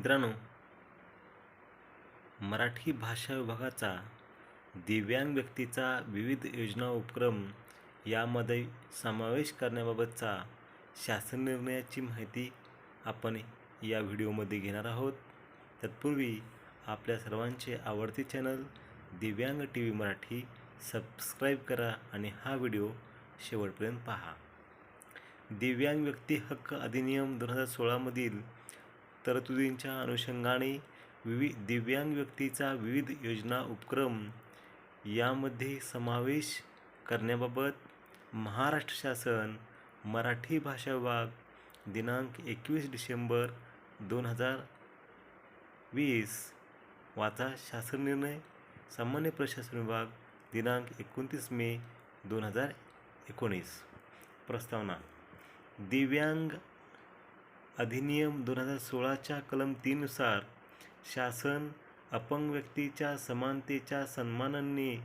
मित्रांनो मराठी भाषा विभागाचा दिव्यांग व्यक्तीचा विविध योजना उपक्रम यामध्ये समावेश करण्याबाबतचा शासन निर्णयाची माहिती आपण या व्हिडिओमध्ये घेणार आहोत. तत्पूर्वी आपल्या सर्वांचे आवडते चॅनल दिव्यांग टी व्ही मराठी सबस्क्राईब करा आणि हा व्हिडिओ शेवटपर्यंत पहा. दिव्यांग व्यक्ती हक्क अधिनियम दोन हजार सोळामधील तरतुदींच्या अनुषंगाने विवि दिव्यांग व्यक्तीचा विविध योजना उपक्रम यामध्ये समावेश करण्याबाबत महाराष्ट्र शासन मराठी भाषा विभाग दिनांक एकवीस डिसेंबर दोन हजार वीस वाचा शासन निर्णय सामान्य प्रशासन विभाग दिनांक एकोणतीस मे दोन हजार एकोणीस. प्रस्तावना दिव्यांग अधिनियम दोन हजार सोळाच्या कलम तीननुसार शासन अपंग व्यक्तीच्या समानतेच्या सन्मानाने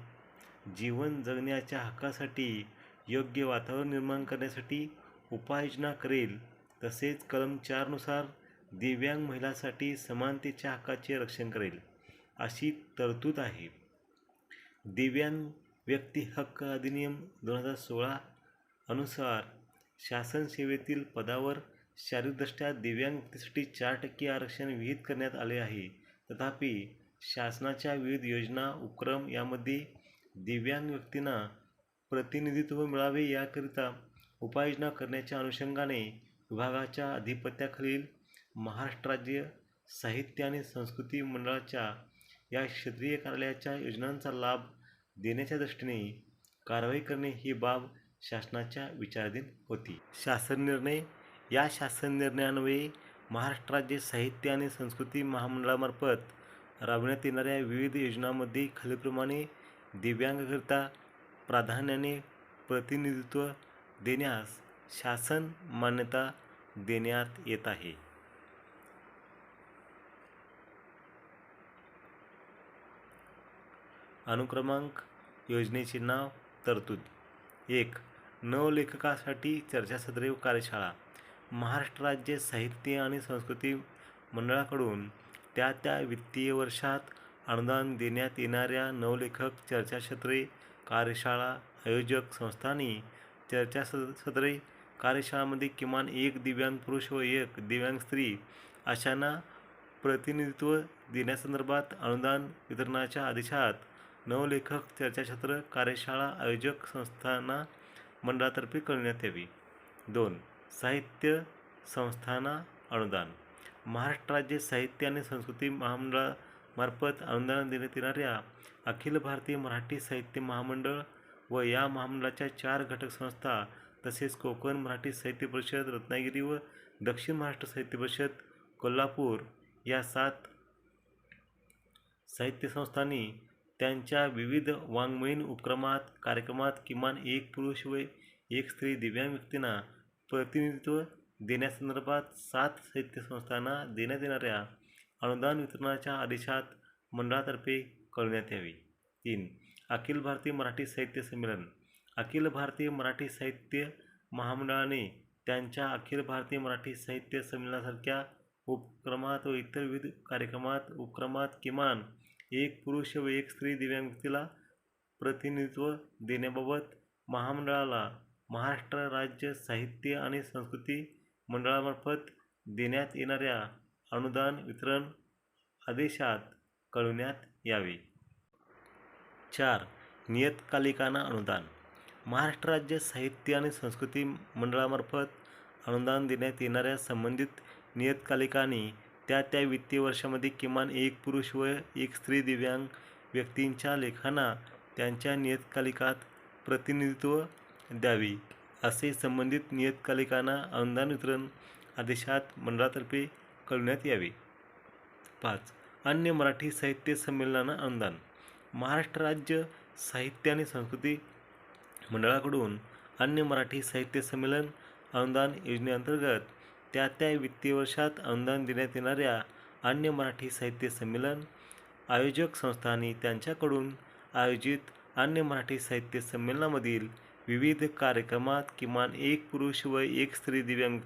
जीवन जगण्याच्या हक्कासाठी योग्य वातावरण निर्माण करण्यासाठी उपाययोजना करेल. तसेच कलम चारनुसार दिव्यांग महिलांसाठी समानतेच्या हक्काचे रक्षण करेल अशी तरतूद आहे. दिव्यांग व्यक्ती हक्क अधिनियम दोन हजार सोळा अनुसार शासन सेवेतील पदावर शारीरिकदृष्ट्या दिव्यांग व्यक्तीसाठी चार टक्के आरक्षण विहित करण्यात आले आहे. तथापि शासनाच्या विविध योजना उपक्रम यामध्ये दिव्यांग व्यक्तींना प्रतिनिधित्व मिळावे याकरिता उपाययोजना करण्याच्या अनुषंगाने विभागाच्या अधिपत्याखालील महाराष्ट्र राज्य साहित्य आणि संस्कृती मंडळाच्या या क्षेत्रीय कार्यालयाच्या योजनांचा लाभ देण्याच्या दृष्टीने कारवाई करणे ही बाब शासनाच्या विचाराधीन होती. शासन निर्णय या शासन निर्णयान्वये महाराष्ट्र राज्य साहित्य आणि संस्कृती महामंडळामार्फत राबविण्यात येणाऱ्या विविध योजनांमध्ये खालीलप्रमाणे दिव्यांगकरिता प्राधान्याने प्रतिनिधित्व देण्यास शासन मान्यता देण्यात येत आहे. अनुक्रमांक योजनेचे नाव तरतूद. एक नवलेखकासाठी चर्चासत्रे कार्यशाळा. महाराष्ट्र राज्य साहित्य आणि संस्कृती मंडळाकडून त्या त्या वित्तीय वर्षात अनुदान देण्यात येणाऱ्या नवलेखक चर्चासत्रे कार्यशाळा आयोजक संस्थांनी चर्चासत्रे कार्यशाळामध्ये किमान एक दिव्यांग पुरुष व एक दिव्यांग स्त्री अशांना प्रतिनिधित्व देण्यासंदर्भात अनुदान वितरणाच्या आदेशात नवलेखक चर्चासत्र कार्यशाळा आयोजक संस्थांना मंडळातर्फे करण्यात यावी. दोन साहित्य संस्थाना अनुदान. महाराष्ट्र राज्य साहित्य आणि संस्कृती महामंडळामार्फत अनुदान देण्यात येणाऱ्या अखिल भारतीय मराठी साहित्य महामंडळ व या महामंडळाच्या चार घटक संस्था तसेच कोकण मराठी साहित्य परिषद रत्नागिरी व दक्षिण महाराष्ट्र साहित्य परिषद कोल्हापूर या सात साहित्य संस्थांनी त्यांच्या विविध वाङ्मयीन उपक्रमात कार्यक्रमात किमान एक पुरुष व एक स्त्री दिव्यांग व्यक्तींना प्रतिनिधित्व देण्यासंदर्भात सात साहित्य संस्थांना देण्यात येणाऱ्या अनुदान वितरणाच्या आदेशात मंडळातर्फे कळवण्यात यावे. तीन अखिल भारतीय मराठी साहित्य संमेलन. अखिल भारतीय मराठी साहित्य महामंडळाने त्यांच्या अखिल भारतीय मराठी साहित्य संमेलनासारख्या उपक्रमात व इतर विविध कार्यक्रमात उपक्रमात किमान एक पुरुष व एक स्त्री दिव्यांग व्यक्तीला प्रतिनिधित्व देण्याबाबत महामंडळाला महाराष्ट्र राज्य साहित्य आणि संस्कृती मंडळामार्फत देण्यात येणाऱ्या अनुदान वितरण आदेशात कळविण्यात यावे. चार. नियतकालिकांना अनुदान. महाराष्ट्र राज्य साहित्य आणि संस्कृती मंडळामार्फत अनुदान देण्यात येणाऱ्या संबंधित नियतकालिकांनी त्या त्या वित्तीय वर्षामध्ये किमान एक पुरुष व एक स्त्री दिव्यांग व्यक्तींच्या लेखांना त्यांच्या नियतकालिकात प्रतिनिधित्व द्यावी असे संबंधित नियतकालिकांना अनुदान वितरण आदेशात मंडळातर्फे कळवण्यात यावे. पाच. अन्य मराठी साहित्य संमेलनांना अनुदान. महाराष्ट्र राज्य साहित्य आणि संस्कृती मंडळाकडून अन्य मराठी साहित्य संमेलन अनुदान योजनेअंतर्गत त्या त्या वित्तीय वर्षात अनुदान देण्यात येणाऱ्या अन्य मराठी साहित्य संमेलन आयोजक संस्थांनी त्यांच्याकडून आयोजित अन्य मराठी साहित्य संमेलनामधील विविध कार्यक्रमात किमान एक पुरुष व एक स्त्री दिव्यांग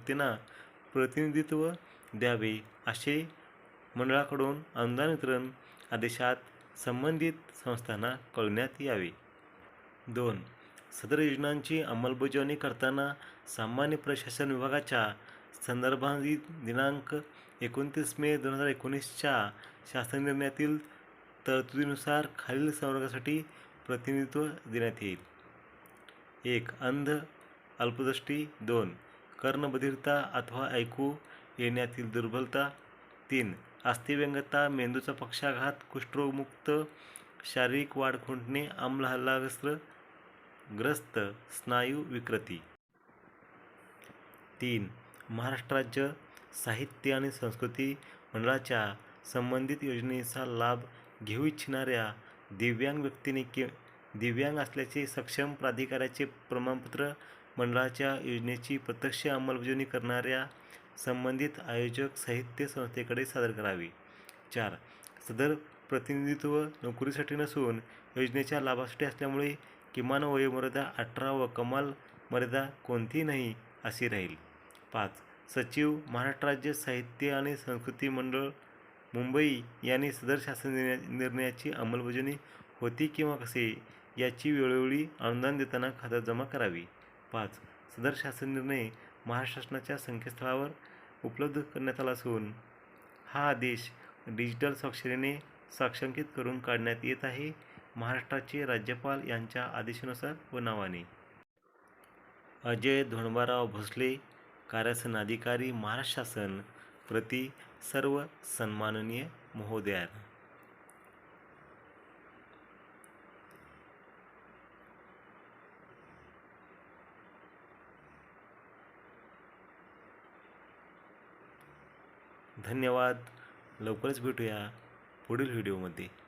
प्रतिनिधित्व द्यावे असे मंडळाकडून अनुदान वितरण आदेशात संबंधित संस्थांना कळवण्यात यावे. दोन सदर योजनांची अंमलबजावणी करताना सामान्य प्रशासन विभागाच्या संदर्भातील दिनांक एकोणतीस मे दोन हजार एकोणीसच्या शासन निर्णयातील तरतुदीनुसार खालील संवर्गासाठी प्रतिनिधित्व देण्यात येईल. एक अंध अल्पदृष्टी दोन कर्णबधिरता अथवा ऐकू येण्यातील दुर्बलता तीन अस्थिव्यंगता मेंदूचा पक्षाघात कुष्ठरोगमुक्त शारीरिक वाढ खुंटणे आम्लहल्लाग्रस्त ग्रस्त स्नायू विकृती. तीन महाराष्ट्र राज्य साहित्य आणि संस्कृती मंडळाच्या संबंधित योजनेचा लाभ घेऊ इच्छिणाऱ्या दिव्यांग व्यक्तीने के दिव्यांग असल्याचे सक्षम प्राधिकाराचे प्रमाणपत्र मंडळाच्या योजनेची प्रत्यक्ष अंमलबजावणी करणाऱ्या संबंधित आयोजक साहित्य संस्थेकडे सादर करावे. चार सदर प्रतिनिधित्व नोकरीसाठी नसून योजनेच्या लाभासाठी असल्यामुळे किमान वयोमर्यादा अठरा व कमाल मर्यादा कोणतीही नाही अशी राहील. पाच सचिव महाराष्ट्र राज्य साहित्य आणि संस्कृती मंडळ मुंबई यांनी सदर शासन निर्णयाची अंमलबजावणी होती किंवा कसे? याची वेळोवेळी अनुदान देताना खात्यात जमा करावी. पाच. सदर शासन निर्णय महाराष्ट्र शासनाच्या संकेतस्थळावर उपलब्ध करण्यात आला असून हा आदेश डिजिटल स्वाक्षरीने साक्षांकित करून काढण्यात येत आहे महाराष्ट्राचे राज्यपाल यांच्या आदेशानुसार व नावाने. अजय धोंडबाराव भोसले कार्यसन अधिकारी महाराष्ट्र शासन प्रति सर्व सन्माननीय महोदया धन्यवाद. लवकरच भेटूया पुढील व्हिडिओमध्ये.